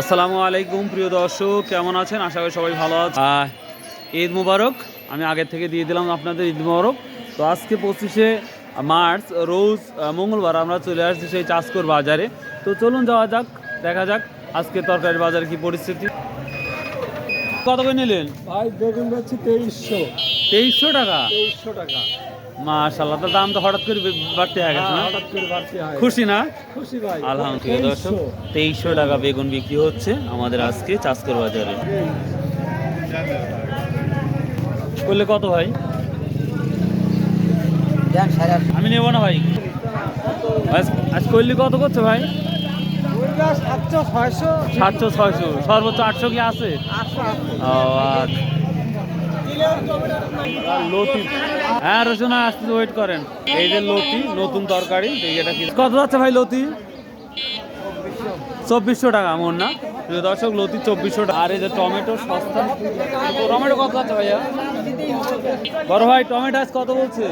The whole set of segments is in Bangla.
আসসালামু আলাইকুম প্রিয় দর্শক। কেমন আছেন? আশা করি সবাই ভালো আছে ঈদ মুবারক। আমি আগের থেকে দিয়ে দিলাম আপনাদের ঈদ মুবারক। তো আজকে পঁচিশে মার্চ রোজ মঙ্গলবার আমরা চলে আসছি সেই চাষকর বাজারে। তো চলুন যাওয়া যাক দেখা যাক আজকে তরকারি বাজারে কি পরিস্থিতি। কত করে নিলেন? ভাই বেগুন যাচ্ছে তেইশশো। তেইশশো টাকা? তেইশশো টাকা। মাশাল্লাহ তো দাম তো হঠাৎ করে বাড়তে হয়ে গেছে না? হ্যাঁ, হঠাৎ করে বাড়তি হয় খুশি না? খুশি ভাই। আলহামদুলিল্লাহ দর্শক তেইশশো টাকা বেগুন বিক্রি হচ্ছে আমাদের আজকে চাষকর বাজারে। করলে কত ভাই? আমি নেব না ভাই। আজ করলি কত করছ ভাই? সাতশো ছয়শো। সাতশো ছয়শো। সর্বোচ্চ আটশো কি আছে? ও আচ্ছা। লতি। হ্যাঁ রসুন আসতে ওয়েট করেন। এই যে লতি, নতুন তরকারি এটা কত যাচ্ছে ভাই লতি? চব্বিশশো টাকা, মন না? দর্শক, লতি চব্বিশশো টাকা। আর এই যে টমেটো, সস্তা। টমেটো কত যাচ্ছে ভাইয়া? বড় ভাই, টমেটো আজ কত বলছে?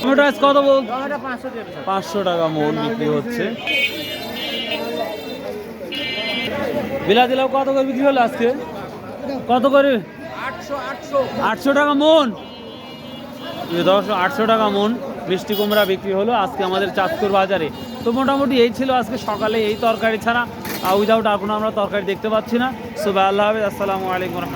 টমেটো আজ কত বল পাঁচশো টাকা মন বিক্রি হচ্ছে। বিলাতি লাউ কত করে বিক্রি হলো আজকে? কত করে? আটশো টাকা মন। দশ আটশো টাকা মন। মিষ্টি কুমড়া বিক্রি হলো আজকে আমাদের চাঁদপুর বাজারে। তো মোটামুটি এই ছিল আজকে সকালে এই তরকারি ছাড়া। উইদাউট আর কোনো আমরা তরকারি দেখতে পাচ্ছি না। সুবাহ আল্লাহ হাফিজ আসসালামু আলাইকুম রহমতুল্লাহ।